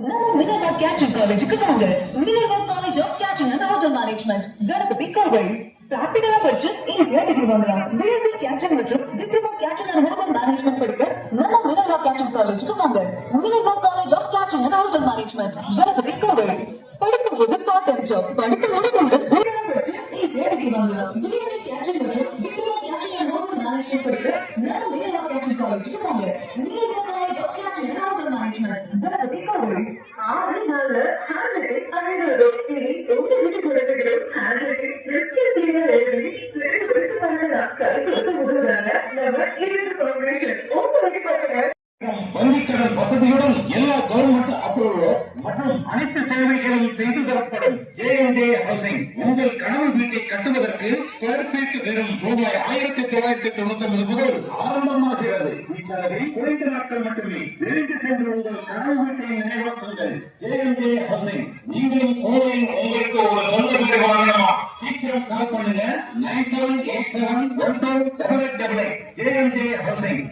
நம்ம Minerva catering காலேஜுக்கு வாங்க Minerva college of catering and hotel management Ganapathy Kovai பிராக்டிகலா படிச்சு ஈஸியா டிகிரி வாங்கலாம் பிஎஸ்சி கேட்டரிங் மற்றும் diploma catering and hotel management படிக்க. நம்ம மினர்வா கேட்டரிங் காலேஜுக்கு வாங்க Minerva college of catering and hotel management Ganapathy Kovai படிக்கும் போது பார்ட் டைம் ஜாப் படித்து முடிக்கும் போது ஈஸியா டிகிரி வாங்கலாம் பிஎஸ்சி கேட்டரிங் மற்றும் diploma catering and hotel management படிக்க நம்ம மினர்வா கேட்டரிங் காலேஜுக்கு வாங்க Minerva college of catering and hotel management Ganapathy Kovai ஆறு நாள்ல ஹேண்ட்ரைட்டிங் அழகாகும் இனி உங்க வீட்டு குழந்தைகளும் ஹேண்ட்ரைட்டிங் ரெஸ்கியூ எழுதி சிறு வயசு பண்ணதா கருத்து முதல்வராக நம்ம இரண்டு காம்பினேஷன் உங்களுக்கு பாருங்க வங்கிக்கடன் வசதியுடன் எல்லா கவர்மெண்ட் அப்ரூவலோ மற்றும் அனைத்து சேவைகளும் செய்து தரப்படும் ஜே எம் ஜே ஹவுசிங் உங்கள் கனவு வீட்டை கட்டுவதற்கு ஸ்கொயர் ஃபீட் வெறும் ரூபாய் ஆயிரத்தி தொள்ளாயிரத்தி தொண்ணூத்தி ஒன்பது முதல் ஆரம்பமாகிறது. இச்சலுகை குறைந்த நாட்கள் மட்டுமே விரைந்து சென்று உங்கள் கனவு வீட்டை நினைவாக்குங்கள். ஜே எம் ஜே ஹவுசிங் நீங்களும் கோவையில் உங்களுக்கு ஒரு சொந்த வீடு வாங்கணுமா? சீக்கிரம் கால் பண்ணுங்க. Nine seven eight seven one two double eight double eight. J M J housing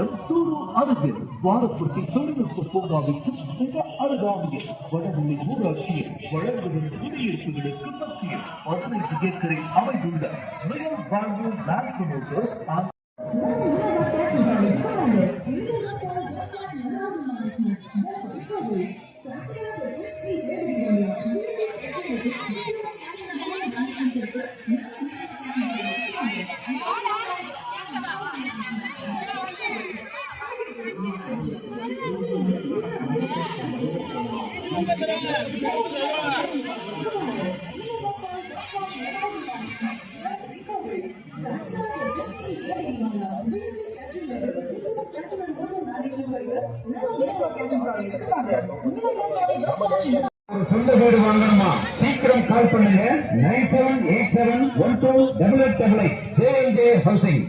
மாவட்டம் சூலூர் அருகில் வாரப்பட்டி தொழில்நுட்ப பூங்காவிற்கு மிக அருகாமையில் வடமொழி ஊராட்சியில் வளர்ந்து வரும் குடியிருப்புகளுக்கு மத்தியில் பதினைந்து ஏக்கரில் அமைந்துள்ள real value land promoters and சொந்த பேர் வாங்கணுமா சீக்கிரம் கால் பண்ணுங்க nine seven eight seven one two double eight double eight J N J housing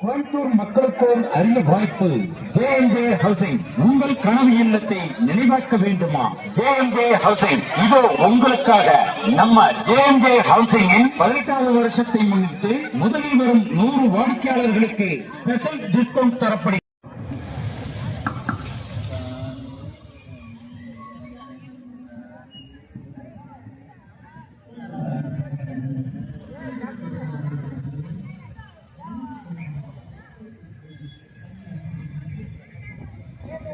Coimbatore மக்களுக்கு அரிய வாய்ப்பு. ஜே எம் ஜே ஹவுசிங் உங்கள் கனவு இல்லத்தை நினைவாக்க வேண்டுமா? ஜே எம் ஜே ஹவுசிங் இதோ உங்களுக்காக நம்ம ஜே எம் ஜே ஹவுசிங்கின் பதினெட்டாவது வருஷத்தை முன்னிட்டு முதலில் வரும் நூறு வாடிக்கையாளர்களுக்கு ஸ்பெஷல் டிஸ்கவுண்ட் தரப்படுகிறது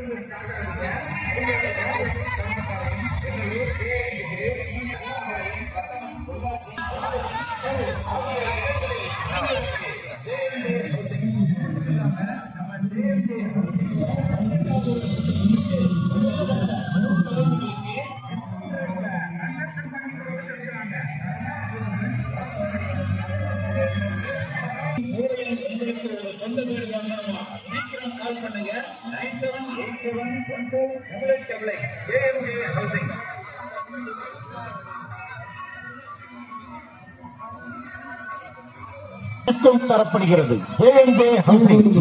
மூலையில் தரப்படுகிறது.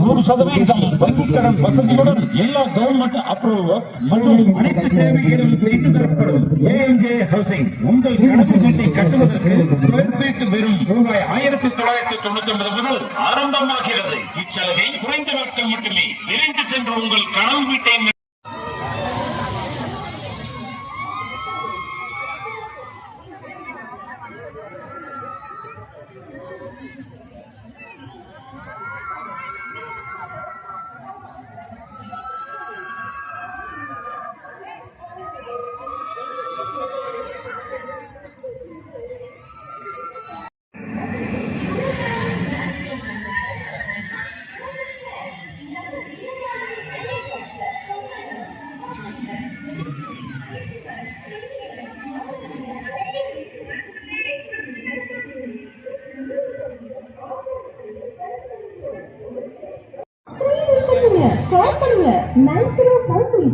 நூறு சதவீதம் வங்கிக் கடன் வசதியுடன் எல்லா கவர்மெண்ட் அப்ரூவல் மற்றும் அனைத்து சேவைகளும் செய்து தரப்படும் ஜேஎன்ஜே ஹவுசிங் உங்கள் கனவு வீட்டை கட்டுவதற்கு ஸ்கொயர் ஃபீட் வெறும் ரூபாய் ஆயிரத்தி தொள்ளாயிரத்தி தொண்ணூத்தி ஒன்பது முதல் ஆரம்பமாகிறது. இச்சலுகை குறைந்த நாட்கள் மட்டுமே. விரைந்து சென்று உங்கள் கனவு வீட்டை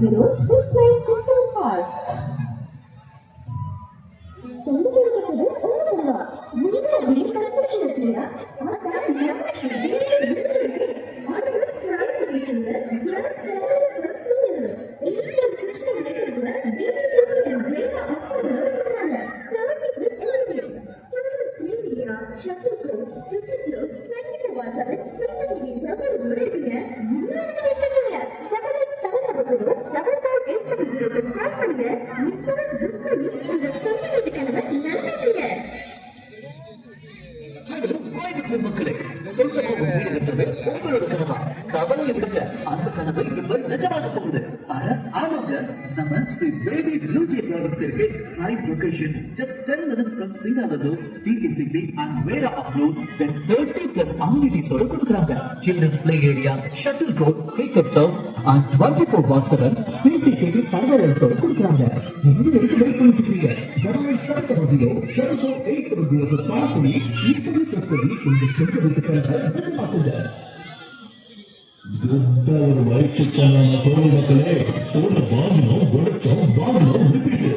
¿no? பியூட்டி ப்ராடக்ட்ஸ் இருக்கு right location just ten minutes from சிங்கானது DTCP and வேற அப்லோட் தென் தேர்ட்டி பிளஸ் அம்யூனிட்டிஸோட கொடுக்குறாங்க children's play area shuttle court makeup down and twenty four by seven CCTV சர்வேலன்ஸோட கொடுக்குறாங்க எங்க வரைக்கும் வெயிட் பண்ணிட்டு இருக்கீங்க கடவுளை சிறந்த வகையோ ஷெல்ஃபோ எயிட் வகையோ பார்த்து இப்படி தற்போது இந்த சொந்த வீட்டுக்காக எதிர்பார்க்குங்க ஒரு வயிற்றுக்கான பொருள் மக்களே போன வாங்கினோம் உடைச்சோம் வாங்கினோம்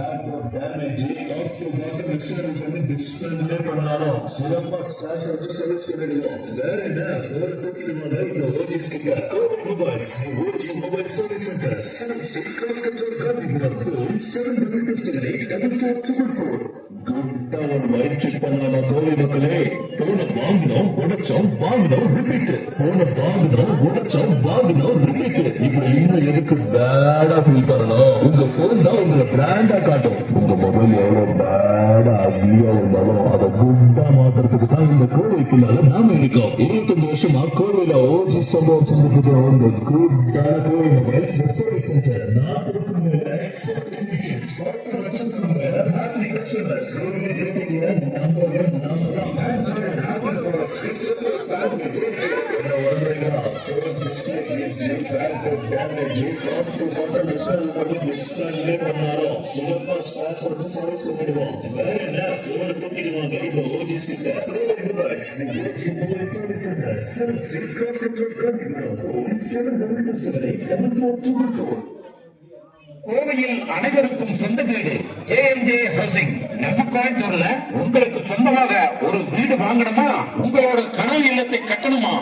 எங்களுக்கு வேற ஃபீல் வரணும் உங்க போன் சிறப்பா ஸ்கிராச் வச்சு சர்வீஸ் பண்ணிடுவோம் வேற என்ன வேற தூக்கிடுவாங்க இந்த ஓஜிஸ் கிட்ட mobiles OG mobile service centre cross control Gandhipuram phone seven double two seven eight double four triple four குட்டா ஒரு வயிற்று பண்ணாம கோவை மக்களே போன வாங்கினோம் உடைச்சோம் வாங்கினோம் ரிப்பீட் போன வாங்கினோம் உடைச்சோம் வாங்கினோம் ரிப்பீட் இப்படி இன்னும் எதுக்கு பேடா ஃபீல் பண்ணணும் உங்க உங்களை பிராண்டா காட்டும். உங்க மொபைல் எவ்வளவு பேடா அக்லியா இருந்தாலும் அதை குட்டா மாத்துறதுக்கு தான் இந்த கோவைக்குள்ளால நாம இருக்கோம். இருபத்தஞ்சு வருஷமா கோவையில ஓஜி சம்பவம் செஞ்சுட்டு இந்த கோவை மொபைல் கோவையில் அனைவருக்கும் சொந்த வீடு ஜே எம் ஜே கோயம்புத்தூர்ல உங்களுக்கு சொந்தமாக ஒரு வீடு வாங்கணுமா உங்களோட கனவு இல்லத்தை கட்டணுமா